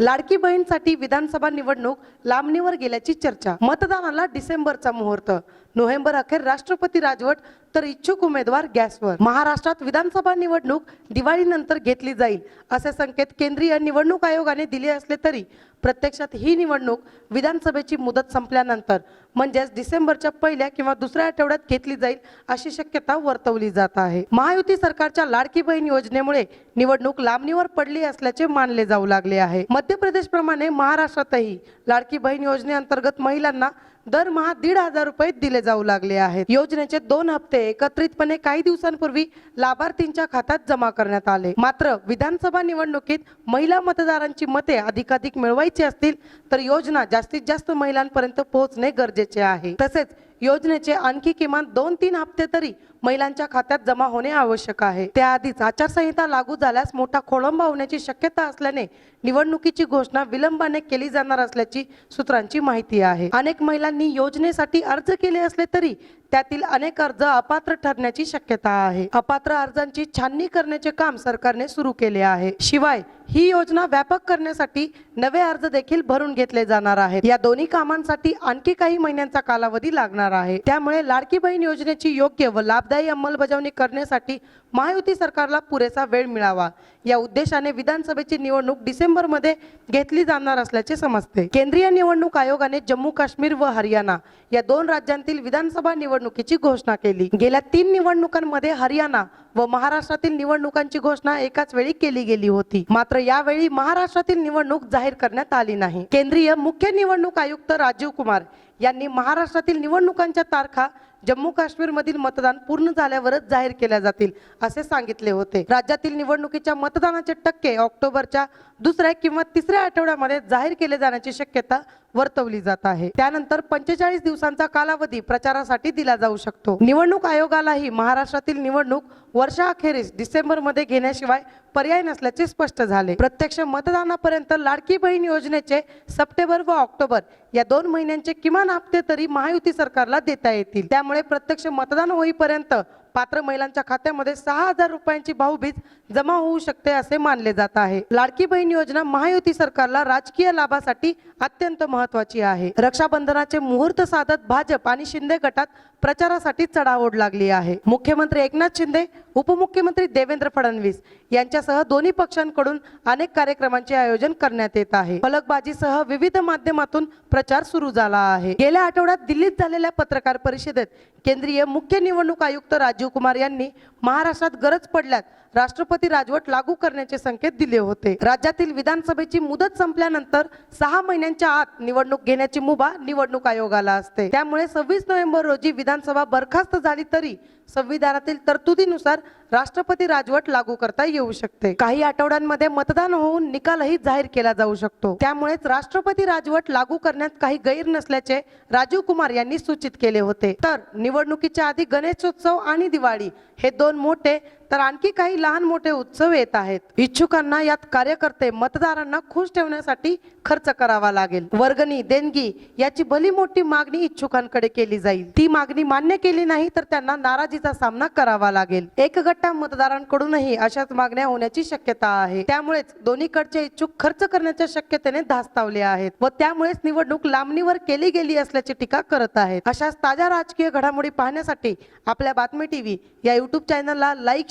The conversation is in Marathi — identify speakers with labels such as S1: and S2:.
S1: लाडकी बहीणसाठी विधानसभा निवडणूक लांबणीवर गेल्याची चर्चा. मतदानाला डिसेंबरचा मुहूर्त. नोव्हेंबर अखेर राष्ट्रपती राजवट तर इच्छुक उमेदवार गॅसवर. महाराष्ट्रात विधानसभा निवडणूक दिवाळीनंतर घेतली जाईल असे संकेत केंद्रीय निवडणूक आयोगाने दिले असले तरी प्रत्यक्षात ही निवडणूक विधानसभेची मुदत संपल्यानंतर म्हणजेच डिसेंबरच्या पहिल्या किंवा दुसऱ्या आठवड्यात घेतली जाईल अशी शक्यता वर्तवली जात आहे. महायुती सरकारच्या लाडकी बहीण योजनेमुळे निवडणूक लांबणीवर पडली असल्याचे मानले जाऊ लागले आहे. मध्य प्रदेश प्रमाणे महाराष्ट्रातही लाडकी बहीण योजनेअंतर्गत महिलांना दरमहा दीड हजार रुपये दिले जाऊ लागले आहेत. योजनेचे दोन हप्ते एकत्रितपणे काही दिवसांपूर्वी लाभार्थींच्या खात्यात जमा करण्यात आले. मात्र विधानसभा निवडणुकीत महिला मतदारांची मते अधिकाधिक मिळवायची असतील तर योजना जास्तीत जास्त महिलांपर्यंत पोहोचणे गरजेचे आहे. तसेच योजनेचे आणखी किमान दोन तीन हप्ते तरी महिलांच्या खात्यात जमा होणे आवश्यक आहे. त्याआधीच आचारसंहिता लागू झाल्यास मोठा खोळंबा होण्याची शक्यता असल्याने निवडणुकीची घोषणा विलंबाने केली जाणार असल्याची सूत्रांची माहिती आहे. अनेक महिलांनी योजनेसाठी अर्ज केले असले तरी त्यातील अनेक अर्ज अपात्र ठरण्याची शक्यता आहे. अपात्र अर्जांची छाननी करण्याचे काम सरकारने सुरू केले आहे. शिवाय ही योजना व्यापक करण्यासाठी नवे अर्ज देखील भरून घेतले जाणार आहेत. या दोन्ही कामांसाठी आणखी काही महिन्यांचा कालावधी लागणार आहे. त्यामुळे लाडकी बहीण योजनेची योग्य व लाभदायी अंमलबजावणी करण्यासाठी महायुती सरकारला पुरेसा वेळ मिळावा. या उद्देशाने विधानसभेची निवडणूक डिसेंबरमध्ये घेतली जाणार असल्याचे समजते. केंद्रीय निवडणूक आयोगाने जम्मू काश्मीर व हरियाणा या दोन राज्यांतील विधानसभा निवडणुकीची घोषणा केली. गेल्या तीन निवडणुकांमध्ये हरियाणा व महाराष्ट्रातील निवडणुकांची घोषणा एकाच वेळी केली गेली होती. मात्र यावेळी महाराष्ट्रातील निवडणूक जाहीर करण्यात आली नाही. केंद्रीय मुख्य निवडणूक आयुक्त राजीव कुमार यांनी महाराष्ट्रातील निवडणुकांच्या तारखा जम्मू काश्मीरमधील मतदान पूर्ण झाल्यावरच जाहीर केल्या जातील असे सांगितले होते. राज्यातील निवडणुकीच्या मतदानाचे टक्के ऑक्टोबरच्या दुसऱ्या किंवा तिसऱ्या आठवड्यामध्ये जाहीर केले जाण्याची शक्यता वर्तवली जात आहे. त्यानंतर पंचेचाळीस दिवसांचा कालावधी प्रचारासाठी दिला जाऊ शकतो. निवडणूक आयोगालाही महाराष्ट्रातील निवडणूक वर्षाअखेरीस डिसेंबरमध्ये घेण्याशिवाय पर्याय नसल्याचे स्पष्ट झाले. प्रत्यक्ष मतदानापर्यंत लाडकी बहीण योजनेचे सप्टेंबर व ऑक्टोबर या दोन महिन्यांचे किमान हप्ते तरी महायुती सरकारला देता येतील. त्यामुळे प्रत्यक्ष मतदान होईपर्यंत पात्र महिलांच्या खात्यामध्ये सहा हजार रुपयांची भाऊबीज जमा होऊ शकते असे मानले जात आहे. लाडकी बहीण योजना महायुती सरकारला राजकीय लाभासाठी अत्यंत महत्वाची आहे. रक्षाबंधनाचे मुहूर्त साधत भाजप आणि शिंदे गटात प्रचारासाठी चढाओढ लागली आहे. मुख्यमंत्री एकनाथ शिंदे उपमुख्यमंत्री देवेंद्र फडणवीस यांच्यासह दोन्ही पक्षांकडून अनेक कार्यक्रमांचे आयोजन करण्यात येत आहे. फलकबाजीसह विविध माध्यमातून प्रचार सुरू झाला आहे. गेल्या आठवड्यात दिल्लीत झालेल्या पत्रकार परिषदेत केंद्रीय मुख्य निवडणूक आयुक्त राजीव कुमार यांनी महाराष्ट्रात गरज पडल्यास राष्ट्रपती राजवट लागू करण्याचे संकेत दिले होते. राज्यातील विधानसभेची मुदत संपल्यानंतर सहा महिन्यांच्या आत निवडणूक घेण्याची मुभा निवडणूक आयोगाला असते. त्यामुळे सव्वीस नोव्हेंबर रोजी विधानसभा बरखास्त झाली तरी संविधानातील तरतुदीनुसार राष्ट्रपती राजवट लागू करता येऊ शकते. काही आठवड्यांमध्ये मतदान होऊन निकालही जाहीर केला जाऊ शकतो. त्यामुळेच राष्ट्रपती राजवट लागू करण्यात काही गैर नसल्याचे राजीव कुमार यांनी सूचित केले होते. तर निवडणुकीच्या आधी गणेशोत्सव आणि दिवाळी हे दोन मोठे तर आणखी काही लहान मोठे उत्सव येत आहेत. इच्छुकांना यात कार्यकर्ते मतदारांना खुश ठेवण्यासाठी खर्च करावा लागेल. वर्गणी देणगी याची भली मोठी मागणी इच्छुकांकडे केली जाईल. ती मागणी मान्य केली नाही तर त्यांना नाराजीचा सामना करावा लागेल. एक गट्टा मतदारांकडूनही अशाच मागण्या होण्याची शक्यता आहे. त्यामुळेच दोन्हीकडचे इच्छुक खर्च करण्याच्या शक्यतेने धास्तावले आहेत व त्यामुळेच निवडणूक लांबणीवर केली गेली असल्याची टीका करत आहेत. अशाच ताज्या राजकीय घडामोडी पाहण्यासाठी आपल्या बातमी टीव्ही या युट्यूब चॅनलला लाईक